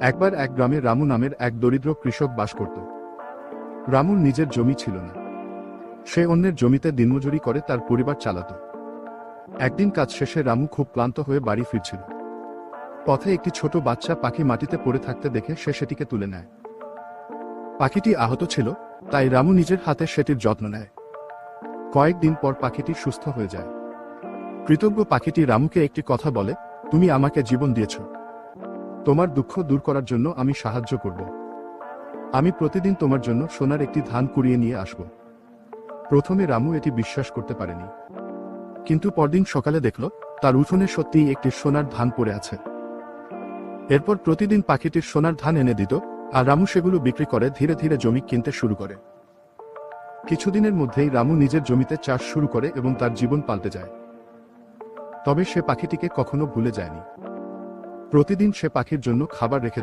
একবার এক গ্রামে রামু নামের এক দরিদ্র কৃষক বাস করত। রামুর নিজের জমি ছিল না। সে অন্যের জমিতে দিনমজুরি করে তার পরিবার চালাত। একদিন কাজ শেষে রামু খুব ক্লান্ত হয়ে বাড়ি ফিরছিল। পথে একটি ছোট বাচ্চা পাখি মাটিতে পড়ে থাকতে দেখে সে সেটিকে তুলে নেয়। পাখিটি আহত ছিল, তাই রামু নিজের হাতে সেটির যত্ন নেয়। কয়েকদিন পর পাখিটি সুস্থ হয়ে যায়। কৃতজ্ঞ পাখিটি রামুকে একটি কথা বলে, তুমি আমাকে জীবন দিয়েছ। তোমার দুঃখ দূর করার জন্য আমি সাহায্য করব। আমি প্রতিদিন তোমার জন্য সোনার একটি ধান কুড়িয়ে নিয়ে আসব। প্রথমে রামু এটি বিশ্বাস করতে পারেনি। কিন্তু পরদিন সকালে দেখল, তার উঠোনে সত্যিই একটি সোনার ধান পড়ে আছে। এরপর প্রতিদিন পাখিটির সোনার ধান এনে দিত, আর রামু সেগুলো বিক্রি করে ধীরে ধীরে জমি কিনতে শুরু করে। কিছুদিনের মধ্যেই রামু নিজের জমিতে চাষ শুরু করে এবং তার জীবন পাল্টে যায়। তবে সে পাখিটিকে কখনো ভুলে যায়নি। প্রতিদিন সে পাখির জন্য খাবার রেখে